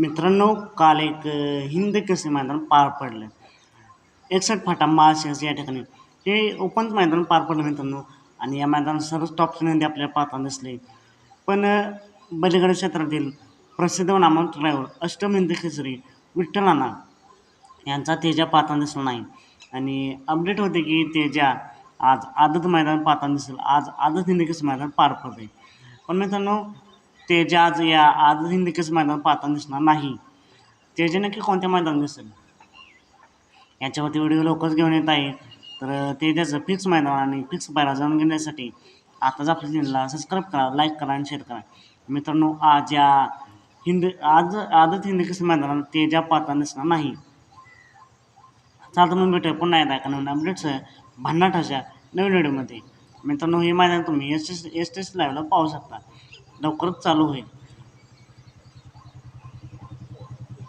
मित्रांनो काल एक हिंद केसरी मैदान पार पडलं. एकसठ फाटा माळशिरस या ठिकाणी. हे ओपन मैदान पार पडलं मित्रांनो. आणि या मैदानात सर्वच टॉपचे नंदी आपल्याला पाहताना दिसले. पण बलिगड क्षेत्रातील प्रसिद्ध नामक ड्रायव्हर अष्टम हिंद केसरी विठ्ठलाना यांचा तेजा पाहताना दिसला नाही. आणि अपडेट होते की तेजा आज आदत मैदान पाहताना दिसेल. आज आदत हिंद केसरी मैदान पार पडते पण मित्रांनो तेजा आज या आज हिंद मैदान पाहताना दिसणार नाही. तेजे नक्की कोणत्या मैदानात दिसेल? याच्यावरती व्हिडिओ लवकरच घेऊन येत आहे. तर ते फिक्स मैदान आणि फिक्स पायरा जाणून घेण्यासाठी आताच आपल्या चॅनलला सबस्क्राईब करा लाईक करा आणि शेअर करा. मित्रांनो आज या हिंद आज आदत हिंद कसं मैदानात ते ज्या पाहताना दिसणार नाही. चालतं मग भेटूया पुन्हा एकदा का नवीन अपडेट्स भन्नाटाच्या नवीन व्हिडिओमध्ये मित्रांनो हे मैदान तुम्ही S S S T S लाईव्हला पाहू शकता. लवकरच चालू होईल.